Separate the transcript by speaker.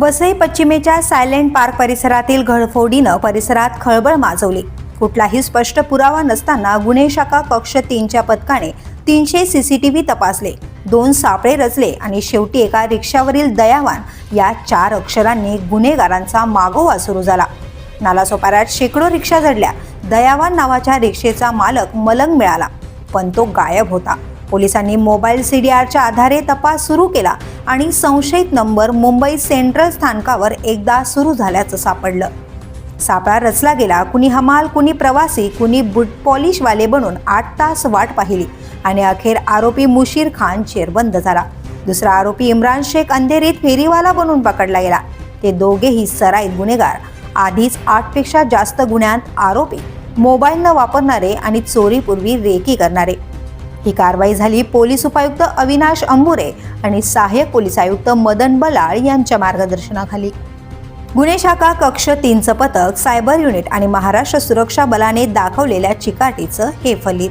Speaker 1: वसई पश्चिमेच्या silent park परिसरातील घडफोडीनं परिसरात खळबळ माजवली. कुठलाही स्पष्ट पुरावा नसताना गुन्हे शाखा कक्ष तीनच्या पथकाने तीनशे सी सी टी व्ही तपासले. दोन सापळे रचले आणि शेवटी एका रिक्षावरील दयावान या चार अक्षरांनी गुन्हेगारांचा मागोवा सुरू झाला. नालासोपाऱ्यात शेकडो रिक्षा जडल्या दयावान नावाच्या रिक्षेचा मालक मलंग मिळाला पण तो गायब होता. पोलिसांनी मोबाईल सी डी आरच्या आधारे तपास सुरू केला आणि संशयित नंबर मुंबई सेंट्रल स्थानकावर एकदा सुरू झाल्याचं सापडलं. सापळा रचला गेला. कुणी हमाल कुणी प्रवासी कुणी बुट पॉलिशवाले बनून आठ तास वाट पाहिली आणि अखेर आरोपी मुशीर खान चेरबंद झाला. दुसरा आरोपी इम्रान शेख अंधेरीत फेरीवाला बनून पकडला गेला. ते दोघेही सराईत गुन्हेगार. आधीच आठपेक्षा जास्त गुन्ह्यात आरोपी मोबाईल न वापरणारे आणि चोरीपूर्वी रेकी करणारे. ही कारवाई झाली पोलीस उपायुक्त अविनाश अंबुरे आणि सहाय्यक पोलीस आयुक्त मदन बलाळ यांच्या मार्गदर्शनाखाली. गुन्हे शाखा कक्ष तीनचं पथक सायबर युनिट आणि महाराष्ट्र सुरक्षा बलाने दाखवलेल्या चिकाटीचं हे फलित.